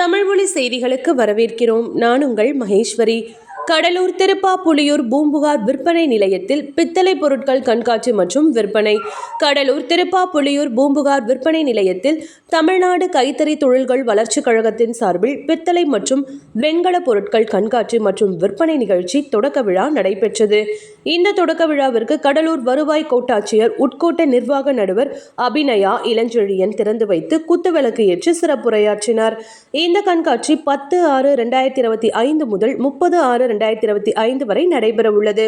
தமிழ்மொழி செய்திகளுக்கு வரவேற்கிறோம். நான் உங்கள் மகேஸ்வரி. கடலூர் திருப்பாப்புலியூர் பூம்புகார் விற்பனை நிலையத்தில் பித்தளை பொருட்கள் கண்காட்சி மற்றும் விற்பனை. கடலூர் திருப்பாப்புலியூர் பூம்புகார் விற்பனை நிலையத்தில் தமிழ்நாடு கைத்தறி தொழில்கள் வளர்ச்சிக் கழகத்தின் சார்பில் பித்தளை மற்றும் வெண்கல பொருட்கள் கண்காட்சி மற்றும் விற்பனை நிகழ்ச்சி தொடக்க விழா நடைபெற்றது. இந்த தொடக்க விழாவிற்கு கடலூர் வருவாய் கோட்டாட்சியர் உட்கோட்ட நிர்வாக நடுவர் அபிநயா இளஞ்செழியன் திறந்து வைத்து குத்துவிளக்கு ஏற்றி சிறப்புரையாற்றினார். இந்த கண்காட்சி பத்து ஆறு ரெண்டாயிரத்தி இருபத்தி ஐந்து முதல் முப்பது ஆறு ரெண்டாயிரத்தி இருபத்தி ஐந்து வரை நடைபெற உள்ளது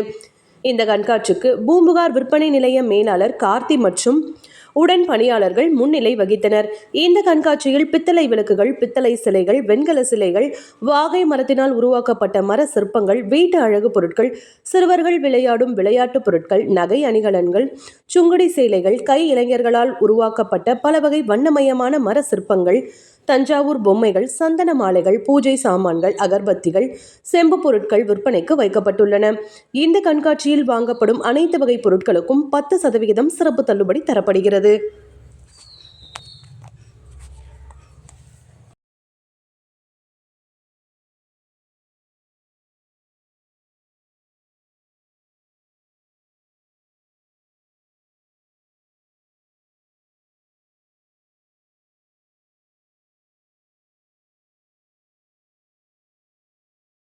இந்த கண்காட்சிக்கு பூம்புகார் விற்பனை நிலைய மேலாளர் கார்த்தி மற்றும் உடன் பணியாளர்கள் முன்னிலை வகித்தனர். இந்த கண்காட்சியில் பித்தளை விளக்குகள் பித்தளை சிலைகள் வெண்கல சிலைகள் வாகை மரத்தினால் உருவாக்கப்பட்ட மர சிற்பங்கள் வீட்டு அழகு பொருட்கள் சிறுவர்கள் விளையாடும் விளையாட்டுப் பொருட்கள் நகை அணிகலன்கள் சுங்குடி சேலைகள் கை இளைஞர்களால் உருவாக்கப்பட்ட பல வகை வண்ணமயமான மர சிற்பங்கள் தஞ்சாவூர் பொம்மைகள் சந்தன மாலைகள் பூஜை சாமான்கள் அகர்பத்திகள் செம்பு பொருட்கள் விற்பனைக்கு வைக்கப்பட்டுள்ளன. இந்த கண்காட்சியில் வாங்கப்படும் அனைத்து வகை பொருட்களுக்கும் பத்து சதவிகிதம் சிறப்பு தள்ளுபடி தரப்படுகிறது.